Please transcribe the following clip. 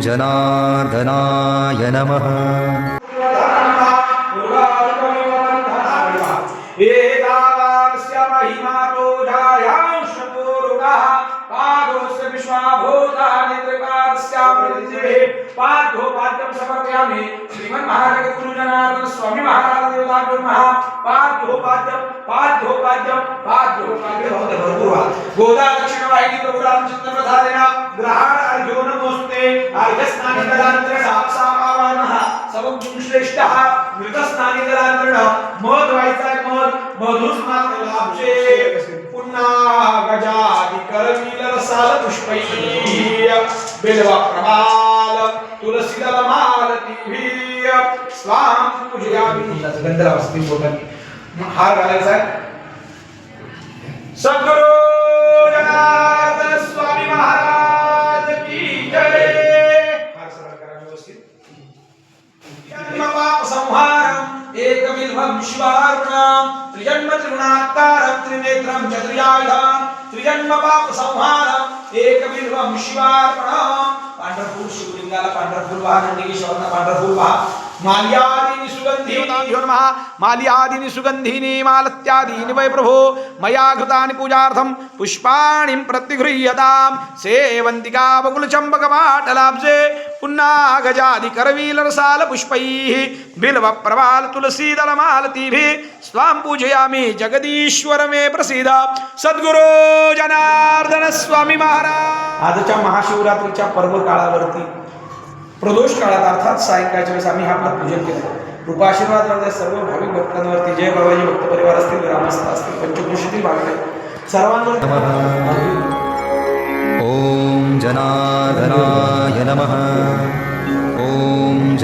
जनार्दनाय नमः। एतावास्य महिमातो जायांशपूरुणः पादोस्य विश्वाभूतानि त्रिपादस्यामृतिः पादो पाद्यं समर्पयामि। श्रीमन्महाराज गुरुजनार्दन स्वामी महाराज देवताभ्यो नमः पादो पाद्यं पादो पाद्यं पादो पाद्यं। भवते भरपूर वा. गोदा दक्षिणवाहिनी प्रभुरामचंद्र प्रसादेन ग्रहाण अर्घ्यो नमोस्ते अर्घस्नानि दलान्तरेण सामावानः सबं श्रेष्ठः मृतस्नानी मध व्हायचा मध मधुस्नान लाभचे. पुन्हा गजादी करवील रसाल पुष्पै. बेलवा प्रमाल तुलसी दल माल स्वाम पूजयामी. गंधर्व स्त्री बोटाने हार घालायचा संहारम् एकबिल्वं शिवार्पणम् त्रिजन्म त्रिगुणात्तारं त्रिनेत्रं त्रिजन्म पाप संहारम् एकबिल्वं शिवार्पणम् पांढरफूल शिवलिंगाला पांढरफूल वाहा नंदिकेश्वरांना पांढरफूल वाहा माल्यादीनि सुगंधीनि नमः माल्यादीनि सुगंधीनि मालत्यादीनि वै प्रभो मया कृतानि पूजार्थं पुष्पाणिं प्रतिगृह्यतां सेवन्तिका बकुलचम्पकपाटलाब्जे पुन्हा गजादि करवीलरसाल पुष्पैः बिल्वप्रवाल तुलसीदलमालतीभिः स्वां पूजयामि जगदीश्वर मे प्रसीद। सद्गुरो जनार्दन स्वामी महाराज। आजच्या महाशिवरात्रीच्या पर्व काळावरती प्रदोष काळात अर्थात सायंकाळच्या वेळेस आम्ही हा आपलं पूजन केलं. कृपा आशीर्वाद राहू द्या सर्व भाविक भक्तांवरती. जय बाबाजी भक्त परिवार असतील ग्रामस्थ असतील पंचकृषीतील भाविक सर्वांवर नमः. ॐ